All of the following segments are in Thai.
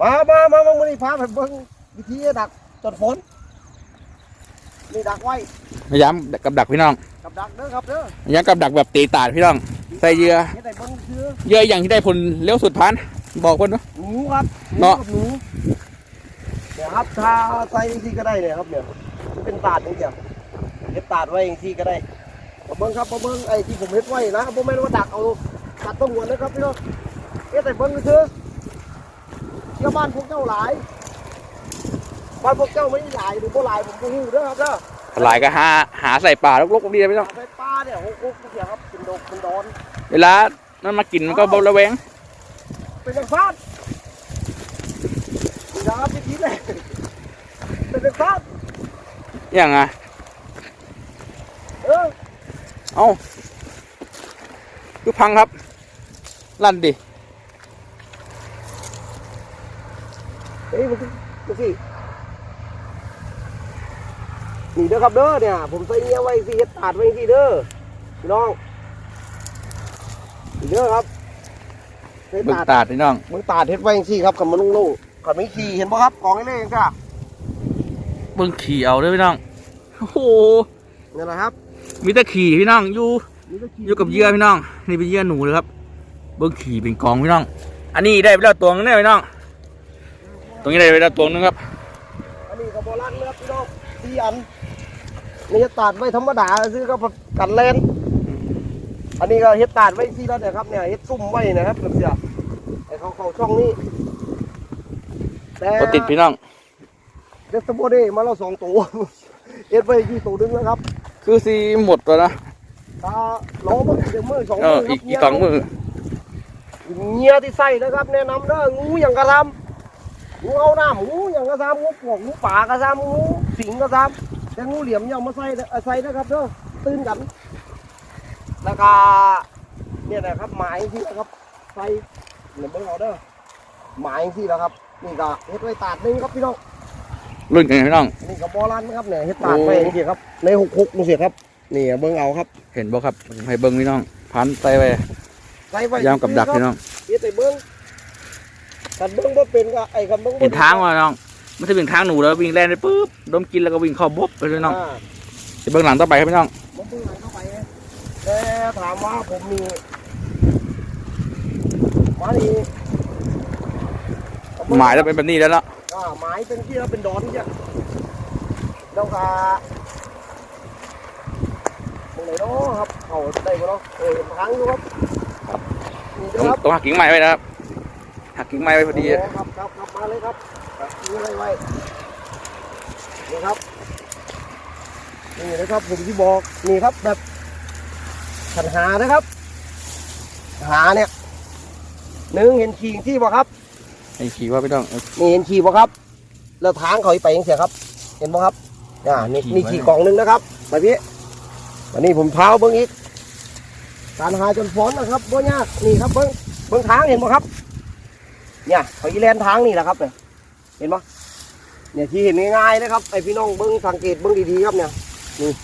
มามามามามือนี้พาไปเบิ่งวิธีดักจนฝนนี่ดักไว้พยายามกับดักพี่น้องกับดักเด้อครับเด้อพยายามกับดักแบบตีตาดพี่น้อง ใส่เหยื่อเฮ็ดให้เบิ่งคือเหยื่ออย่างที่ได้ผลเร็วสุดพันบอกเพิ่นเนาะ หนูครับเนาะหนูเนี่ยครับถ้าใส่ที่ก็ได้เนี่ยครับเนี่ยมันเป็นตาดอย่างเดียวเฮ็ดตาดไว้อย่างที่ก็ได้มาเบิ่งครับมาเบิ่งไอ้ที่ผมเฮ็ดไว้นะบ่แม่นว่าดักเอาตัดต้นหัวนะครับพี่น้องเฮ็ดให้เบิ่งคือ เที่ยวบ้านพวกเจ้าหลาย บ้านพวกเจ้าไม่หลายหรือบ่หลายผมบ่ฮู้เด้อครับเด้อหลายก็หาหาใส่ป่าลกๆแบบนี้เลยพี่น้องไปปลาเนี่ยโอ้โหเสียครับเป็นดกเป็นดอน เวลามันมากินมันก็บระแวง เป็นจังฟาดนี่นะครับพี่ทีเลยเป็นจังฟาดอย่างอะเออเอ้าคือพังครับ ลั่นดิ เฮ้ยมันคือมันสินี่เด้อครับเด้อเนี่ย ผมใส่เงี้ยไว้สิเฮ็ดตาดไว้สิเด้อพี่น้องนี่เด้อครับใส่เบิ่งตาดตาดพี่น้องเบิ่งตาดเฮ็ดไว้สิครับกับมันลุงลุงกับไม่ขี่เห็นบ่ครับกองให้เลยเองจ้ะเบิ่งขี่เอาเด้วยพี่น้องโอ้โหนี่แหละครับมีแต่ขี่พี่น้องอยู่นี่ก็ขี่อยู่กับเหยื่อพี่น้อง นี่เป็นเหยื่อหนูเลยครับ เบิ้งขี่เป็นกองพี่น้อง อันนี้ได้ไปแล้วตัวนึงเนี่ยพี่น้อง ตรงนี้ได้ไปแล้วตัวนึงครับ อันนี้ก็โบราณนะครับพี่น้องสี่อันนี่เฮ็ดตาดไว้ธรรมดาซื้อก็กันเลนอันนี้ก็เฮ็ดตาดไว้ที่แล้วเนี่ยครับเนี่ยเฮ็ดซุ่มไว้นะครับเสียไอ้เขาเข้าช่องนี้แต่ตัวติดพี่น้องเดสโบเด้มาแล้วสองตัวเฮ็ดไว้ที่ตัวหนึงแล้วครับ คือสีหมดแล้วนะตาล้อมันเดี๋ยวมือสองเอมือออีกอีกสองมือเงียที่ใส่นะครับ แนะนำเด้องูอย่างกระทำ งูเอาน้ำงูอย่างกระทำงูปวกงูป่ากระทำงูสิงกระทำแต่งูเหลี่ยมอย่ามาใส่เด้อใส่นะครับเด้อตื่นกันแล้วก็เนี่ยนะครับหมายที่นะครับใส่เหมือนเบิ่งเอาเด้อหมายที่แล้วครับนี่ก็เฮ็ดไว้ตาดหนึงครับพี่น้องรุ่นกันพี่น้องนี่ก็บอลันนะครับเนี่ยเฮ็ดตาดโอ้ไว้จริงๆครับ ในหกหกนี่สิครับนี่เบิ่งเอาครับ เห็นบ่ครับผมให้เบิ้งพี่น้องพันใส่ไปใส่ไว้ยามกับดักพี่น้องเฮ็ดให้เบิ่ง กันเบิ่งบ่เป็นก็ไอ้กันเบิ่งบ่เห็นทางว่าน้องไม่ใช่วิ่งทางหนูแล้ววิ่งแล่นไปปุ๊บดมกินแล้วก็วิ่งเข้าบ๊บไปเลยน้องอ่าจะเบิ้งหลังต่อไปครับพี่น้องผมเบิ่งหลังเข้าไปนะแต่ถามว่าผมมีมานี่หมายแล้วเป็นแบบนี้แล้วเนาะอ่าหมายเป็นที่แล้วเป็นดอนเนี่ยแล้วก็ตรงไหนเนาะครับเขาได้บ่เนาะเออเห็นทางอยู่ครับนี่เด้ต้อองครับ ต้องหักกิ่งไม้ไว้นะครับ หักกิ่งไม้ไว้พอดีโครับครับครับมาเลยครับแบบนี้ไว้ไว้นี่ครับนี่นะครับผมที่บอกนี่ครับแบบขันหานะครับ หาเนี่ยหนึ่งเห็นขีที่บ่ครับไอ้ขี่ว่าพี่น้องนี่เห็นขีบ่ครับ แล้วทางเขาไปยังเสียครับ เห็นบ่ครับอ่านี่ขี่นี่ไว้ขี่กล่องหนึงนะครับมาพี่วันนี้ผมเท้าเบิ้งอีกการหาจนฟ้อนนะครับบ่ยากนี่ครับเบิ้งเบิ้งทางเห็นบ่ครับ เนี่ยเขาอีแลนทางนี่แหละครับเนี่ยเห็นบ่เนี่ยที่เห็นง่ายๆนะครับไอพี่น้องเบิ้งสังเกตเบิ้งดีๆครับเนี่ย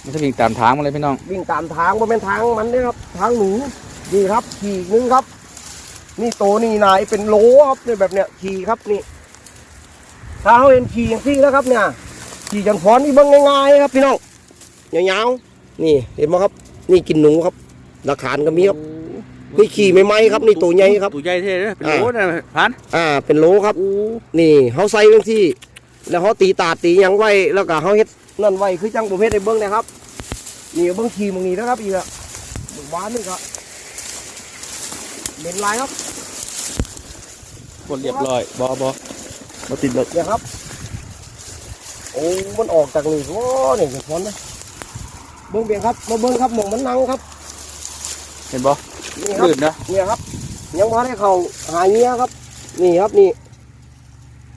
ไม่ใช่วิ่งตามทางมาเลยพี่น้อง วิ่งตามทางบ่เป็นทางมันเนี่ยครับ ทางหนูนี่ครับ ขี่อีกนึงครับ นี่โตนี่นายเป็นโหลครับเนี่ยแบบเนี้ยขี่ครับนี่ถ้าเขาเห็นขี่อย่างที่นะครับเนี่ยขี่จนฟ้อนนี่เบิ้งง่ายๆครับ พี่น้องยาวๆนี่เห็นไหมครับ นี่กินหนูครับหลักฐานก็มีครับ นี่ขี่ไม่ไหมครับนี่ตัวใหญ่ครับ ตัวใหญ่เท่เลยเป็นโหลนะพันอ่าเป็นโหลครับนี่เขาใส่บางที่ แล้วเขาตีตาดตีหยังไว้แล้วก็เขาเฮ็ดนั่นไว้คือจังผมเฮ็ดในเบิ้งนะครับนี่เบิ้งขี่มึงนี่นะครับอีกอะหมู่บ้านนี่ก็เหม็นลายครับกดเรียบร้อยบอบอบอติดเลยเนี่ยครับโอ้มันออกจากนี่โอ้นี่จะพ้นนะเบิ้งเบียงครับมาเบิ้งครับหมองมันนังครับ เห็นบอ นี่ครับลื่นนะเนี่ยครับ ยังพอได้เขาหาเงี้ยครับ นี่ครับนี่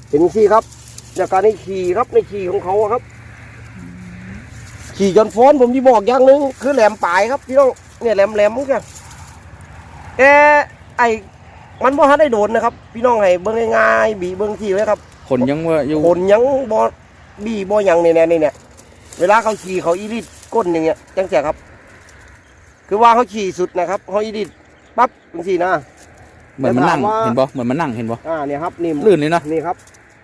เป็นขี่ครับจากการในขี่ครับในขี่ของเขาอะครับ ขี่จนฟ้อนผมที่บอกอย่างหนึงคือแหลมปลายครับพี่น้องเนี่ยแหลมแหลมมุกเนี่ยแต่ไอ้มันบ่ทันได้โดนนะครับ พี่น้องให้เบิ่งง่ายๆบีเบิ่งที่ไว้ครับ ขนยังว่าอยู่คนยังบอบีบอยังเนี่ยเนี่ยเนี่ยเวลาเขาขี่เขาอีริดก้นอย่างเงี้ยจังเสียครับ คือว่าเขาขี่สุดนะครับเขาอีริดปั๊บจังสี่นะ เหมือนมันนั่งแต่ถามว่าเห็นบ่เหมือนมันนั่งเห็นบ่อ่าเนี่ยครับนี่ลื่นเลยเนาะนี่ครับ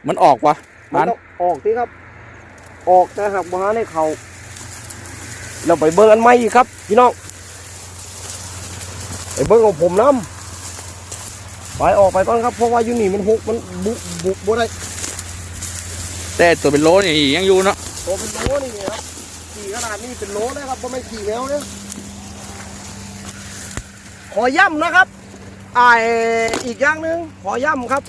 มันออกวะมันพันต้องออกที่ครับ ออกแต่หากบ้าในเขาเราไปเบิ้งอันใหม่อีกครับพี่น้องไปเบิ้งของผมน้ำไปออกไปก่อนครับเพราะว่าอยู่นี่มันหุกมันบุบบุบบ่ได้แต่ตัวเป็นโลนี่ยังอยู่เนาะโตเป็นโลนี่ครับขี่ขนาดนี้เป็นโลเลยครับเพราะไม่ขี่แล้วเนี่ย ขอย้ำนะครับอ่าอีกอย่างหนึ่งขอย้ำครับ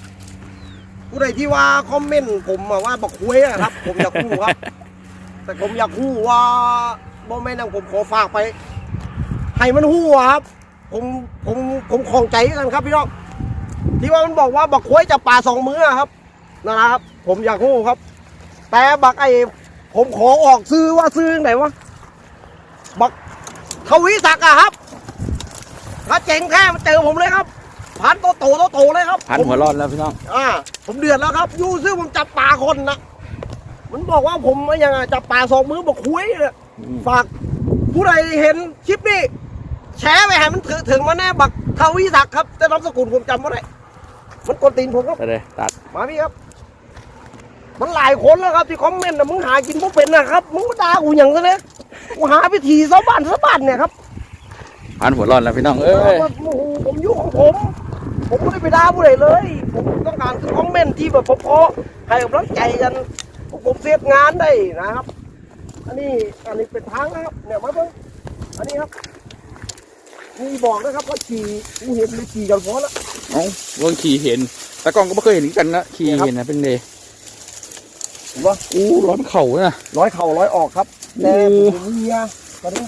ผู้ใดที่ว่าคอมเมนต์ผมมาว่าบักคุยนะครับ ผมอยากรู้ครับ แต่ผมอยากรู้ว่าบ่แม่นางผมขอฝากไป ให้มันหู้ครับ ผมผมผมคลองใจกันครับพี่น้องที่ว่ามันบอกว่าบักคุยจะป่าสองมืออะครับนั่นนะครับ ผมอยากรู้ครับ แต่บักไอ้ผมขอออกซื้อว่าซื้อไหนวะบักทวีศักดิ์อะครับ เจ๋งแท้มาเจอผมเลยครับ พันโตโตโตโตเลยครับพันผมหัวร้อนแล้วพี่น้องอ่าผมเดือดแล้วครับยูซื้อผมจับปลาคนนะมันบอกว่าผมยังไงจับปลาสองมือบอกคุยเลยอืมฝากผู้ใดเห็นคลิปนี้แชร์ไปให้มันถึงถึงมาแน่บักทวีศักดิ์ครับแต่นามสกุลผมจำไม่ได้มันกวนตีนผมครับไปเลยตัดมาพี่ครับ มันหลายคนแล้วครับที่คอมเมนต์นะมึงหากินพวกเป็นนะครับมึงมาด่ากูอย่างนั้นเลยกูหาวิธีสะบ้านสะบ้านเนี่ยครับ พันหัวร้อนแล้วพี่น้องเอ้ยว่าโอ้โหผมยุ่งของผม ผมไม่ได้ไปด่าผู้ใดเลย ผมต้องการคือคอมเมนต์ที่แบบเพราะๆให้กำลังใจกันพวกผมเสียงานได้นะครับ อันนี้อันนี้เป็นทางนะครับเนี่ยมาเบิ่งอันนี้ครับมีบอกนะครับว่าขี่กูเห็นมีขี่กันพอแล้วเอ้าเบิ่งขี่เห็นแต่กล้องก็ไม่เคยเห็นกันนะขี่เห็นนะเป็นเดย์ว่าอู้ร้อนเข่านะร้อยเข่าร้อยออกครับแต่โอ้ผมมีเมียตอนนี้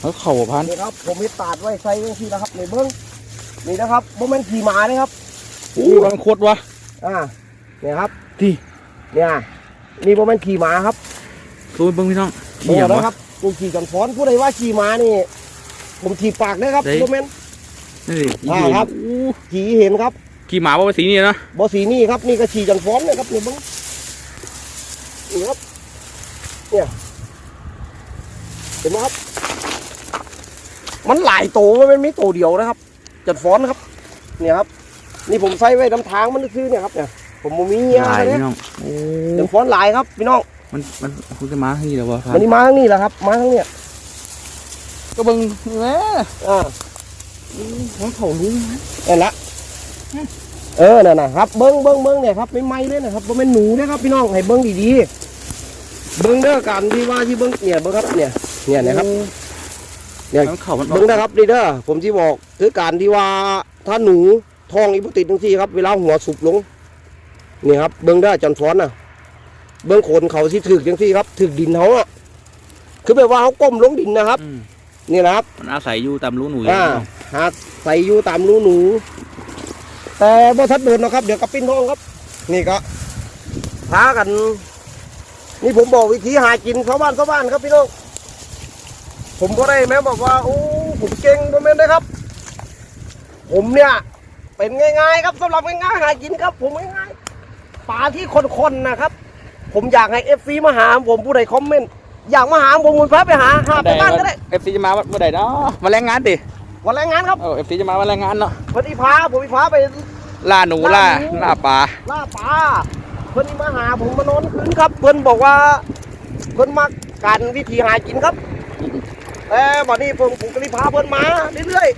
แล้วเข่าพันนี่ครับ ผมมีตาดไว้ใส่ยังที่นะครับในเบิ้งนี่นะครับโมเมนขี่หมาเลยครับอู้ร้อนโคตรวะอ่าเนี่ยครับที่เนี่ยนี่โมเมนขี่หมาครับดูเบิ่งพี่น้องโอ้ขี่อย่างนะวะครับกูขี่กันฟ้อนผู้ใดว่าขี่หมานี่ ผมขี่ปากนะครับเฮ้ยโมเมนนี่ดิอ่าครับอู้ขี่เห็นครับขี่หมาว่าสีนี่นะบอสีนี่ครับนี่ก็ขี่กันฟ้อนนะครับนี่เบิ้งนี่ครับเนี่ยเห็นไหมครับ มันหลายโตมันไม่โตเดียวนะครับ จัดฟ้อนนะครับ เนี่ยครับ นี่ผมใส่ไว้น้ำทางมันซื้อเนี่ยครับเนี่ย ผมบ่มีเงี้ยลายเนี่ยพี่น้องโอ้จัดฟ้อนหลายครับพี่น้อง มันมันคุณจะมาที่แล้ววะพัมันนนี่มาทั้งนี้แหละครับ มาทั้งเนี่ยก็เบิ่งแหมอ่าร้อนเข่ารู้นั่นละเออนั่นนะครับ เบิ้งเบิ้งเบิ้งเนี่ยครับไม่ไหม้เลยนะครับบ่แม่นหนูนะครับพี่น้องให้เบิ้งดีๆเบิ้งเด้อกันที่ว่าที่เบิ้งเนี่ยเบิ้งครับเนี่ยเนี่ยนะครับ เนี่ยร้อนเข่ามันออกเบิ้งนะครับดีเด้อผมที่บอกคือการที่ว่าถ้าหนูทองอีบุติดทั้งที่ครับ เวลาหัวสุบลงนี่ครับเบิ้งได้อจันฟ้อนน่ะ เบิ้งโคนเขาที่ถึกจังที่ครับถึกดินเขาอะคือแบบว่าเขาก้มลงดินนะครับอืมนี่นะครับ มันอาศัยอยู่ตามรูหนูอ่าหาใส่อยู่ตามรูหนู แต่บ่ทัดโดนนะครับ เดี๋ยวกระปิ้นทองครับ นี่ก็พากัน นี่ผมบอกวิธีหากินชาวบ้านชาวบ้านครับพี่น้อง ผมก็ได้แม้บอกว่าโอ้ผมเก่งโมเมนต์นะครับ ผมเนี่ยเป็นง่าย ๆ ครับสำหรับง่ายๆหากินครับ ผมง่ายๆปลาที่คนๆนะครับ ผมอยากให้เอฟซีมาหาผมผู้ใดคอมเมนต์อยากมาหาผมผมพาไปหาหาไปบ้านก็ได้เอฟซีจะมาเมื่อไหร่เนาะมาแรงงานดิวันแรงงานครับเออเอฟซีจะมาวันแรงงานเนาะพอดีพาผมพาไปล่าหนูล่าล่าหนูล่าปลาล่าปลาเพิ่นนี่มาหาผมมานอนคืนครับ เพิ่นบอกว่า เพิ่นมักการวิธีหากินครับ แต่บัดนี้ผมผมก็เลยพาเพิ่นมาเรื่อย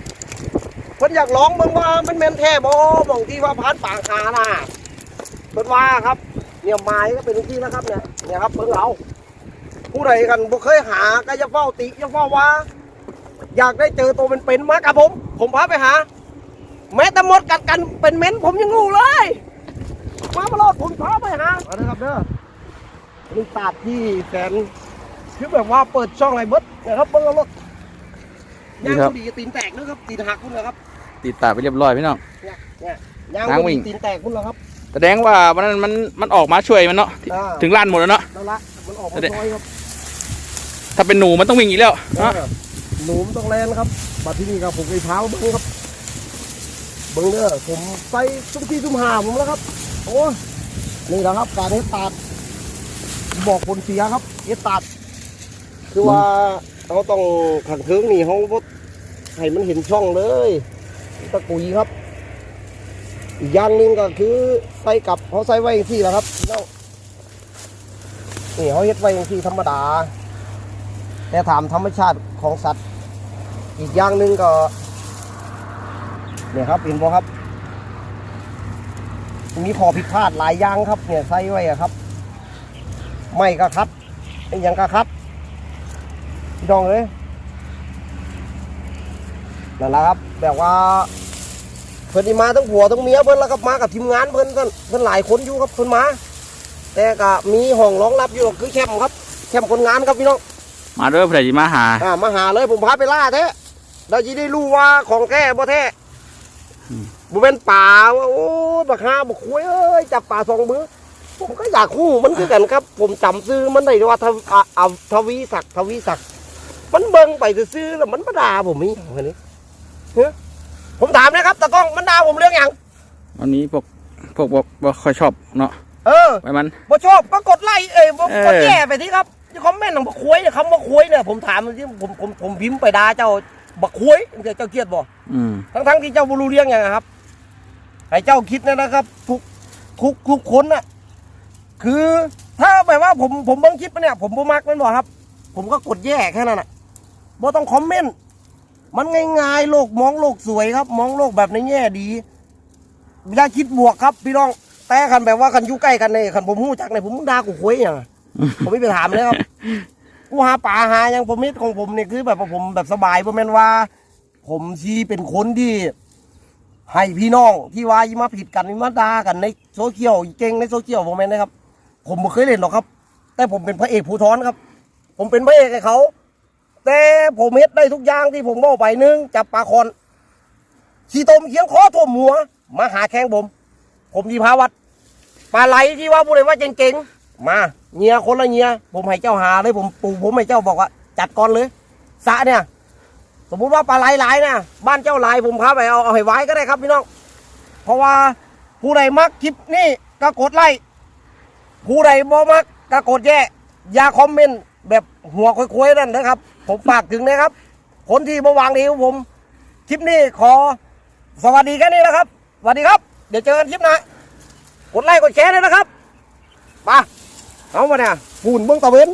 ๆเพิ่นอยากลองเบิ่งว่ามันแม่นแท้บ่บางที่ว่าพานปากหาน่ะเพิ่นว่าครับ เนี่ยไม้ก็เป็นที่นะครับเนี่ยเนี่ยครับเพิ่งเอาผู้ใดกันบ่เคยหาก็จะเฝ้าติจะเฝ้าว่า อยากได้เจอตัวเป็นๆมากับผม ผมพาไปหา แม้แต่มดกัดกันเป็นเม้นผมยังงูเลยมามาโลดผมพาไปหาเอาละครับเด้อนี่ตาดที่แสน คือแบบว่าเปิดช่องไรเบิดนะครับเบิ้งเอารถย่างบุดีตีนแตกนะครับตีนหักคุณเหรอครับติดตาไปเรียบร้อยพี่น้อง เนี่ยเนี่ยย่างล้างบุวิ่ดีง ตีนแตกคุณเหรอครับแสดงว่าวันนั้นมันมันออกมาช่วยมันเนาะอ่าถึงล้านหมดแล้วเนาะนั่นละมันออกมาเดี๋ยวซอยครับถ้าเป็นหนูมันต้องวิ่งอีกแล้วเอฮะอหนูมันต้องแลนครับมาที่นี่ครับผมไปเท้าเบิ้งครับเบิ้งเด้อผมใส่ตุ้มที่ตุ้มหาผมแล้วครับ โอ้ยนี่แหละครับการเฮ็ดตาดบอกผลเสียครับเฮ็ดตาด คือว่าเราต้องขังเทิงนี่เขาบ่ให้มันเห็นช่องเลยตะกุยครับอีกอย่างหนึ่งก็คือใส่กับเขาใส่ไว้องที่แหละครับพี่น้องนี่เขาเฮ็ดไว้อย่างที่ธรรมดา แต่ถามธรรมชาติของสัตว์ อีกอย่างหนึ่งก็เนี่ยครับเห็นบ่ครับมีขอผิดพลาดหลายอย่างครับ เนี่ยใส่ไว้ครับ ไม่ก็คัดไอ้หยังก็คัด พี่น้องเลยนั่นแหละครับแบบว่าเพิ่นนี่มาทั้งผัวทั้งเมียเพิ่นแล้วครับมากับทีมงานเพิ่นเพิ่นเพิ่นหลายคนอยู่ครับเพิ่นมา แต่ก็มีห้องรองรับอยู่คือแคมป์ครับ แคมป์คนงานครับพี่น้องมาเด้อเพื่อนจะมาหาอ่ามาหาเลยผมพาไปล่าแท้เราจะได้รู้ว่าของแท้บ่แท้อืมบ่เป็นป่าว่าโอ้ยบักฮาบักคุยเอ้ยจับป่าสองมือผมก็อยากคู่มันคือกันครับ ผมจำซื้อมันได้ว่าทวอ่าอ่าทวีศักดิ์ทวีศักดิ์ มันเบิ่งไปซื้อๆแล้วมันมาด่าผมมีอันนี้เฮ้ยผมถามนะครับตะกล้องมันด่าผมเรื่องหยังวันนี้พวกพวกบ่บ่ค่อยชอบเนาะเออไปมันบ่ชอบก็กดไลค์เอ้ยบ่เออกดแย่ไปที่ครับที่คอมเมนต์ของบักคุยเนี่ยคำว่าคุยเนี่ยผมถามที่ผมผมผมพิมพ์ไปด่าเจ้าบักคุยเจ้าเกลียดบ่อืมทั้งทั้งๆที่เจ้าบรู้เรื่องอย่างครับให้เจ้าคิดนะนะครับ ทุกทุกทุกคนน่ะ คือถ้าแบบว่าผมผมเบิ่งคลิปมาเนี่ย ผมบ่มักแมันบอกครับ ผมก็กดแย่แค่นั้นน่ะ บ่ต้องคอมเมนต์มันง่ายๆโลกมองโลกสวยครับ มองโลกแบบในแง่ดีอย่าคิดบวกครับพี่น้องแต่คันแบบว่าคันอยู่ใกล้กันเนี่ยคันผมหู้จักเนี่ยผมมึงด่ากูคุยอย่างผมไม่ไปถามเลยครับกูหาป่าหาอย่างผมมิตรของผมเนี่ยคือแบบผมแบบสบายบ่แม่นว่า ผมชีเป็นคนที่ให้พี่น้องที่ว่ามาผิดกันมาด่ากันในโซเชียลเก่งในโซเชียลผมเองนะครับ ผมไม่เคยเล่นหรอกครับ แต่ผมเป็นพระเอกภูทรครับ ผมเป็นพระเอกให้เขา แต่ผมเฮ็ดได้ทุกอย่างที่ผมบอกไปหนึ่งจับปลาคอนขี่ตมเคียงคอถ่วมหัว มาหาแข้งผม ผมดีพาวัดปลาไหลที่ว่าผู้ใดว่าเก่งๆมาเงียคนละเงียผมให้เจ้าหาเลยผมปูผมให้เจ้าบอกว่า จัดก่อนเลยสะเนี่ย สมมุติว่าปลาไหลหลายนะบ้านเจ้าไหลผมพาไปเอาเอาให้ไว้ก็ได้ครับพี่น้องเพราะว่าผู้ใดมักคลิปนี่ก็กดไลค์ผู้ใดบ่มักก็กดแย่อย่าคอมเมนต์ แบบหัวคุยๆนั่นนะครับ ผมฝากถึงนะครับ คนที่มาวางดีของผมคลิปนี้ขอสวัสดีแค่นี้นะครับสวัสดีครับ เดี๋ยวเจอกันคลิปหน้ากดไลค์กดแชร์ด้วยนะครับไปเอามาเนี่ยปูนเบื้องตะเวน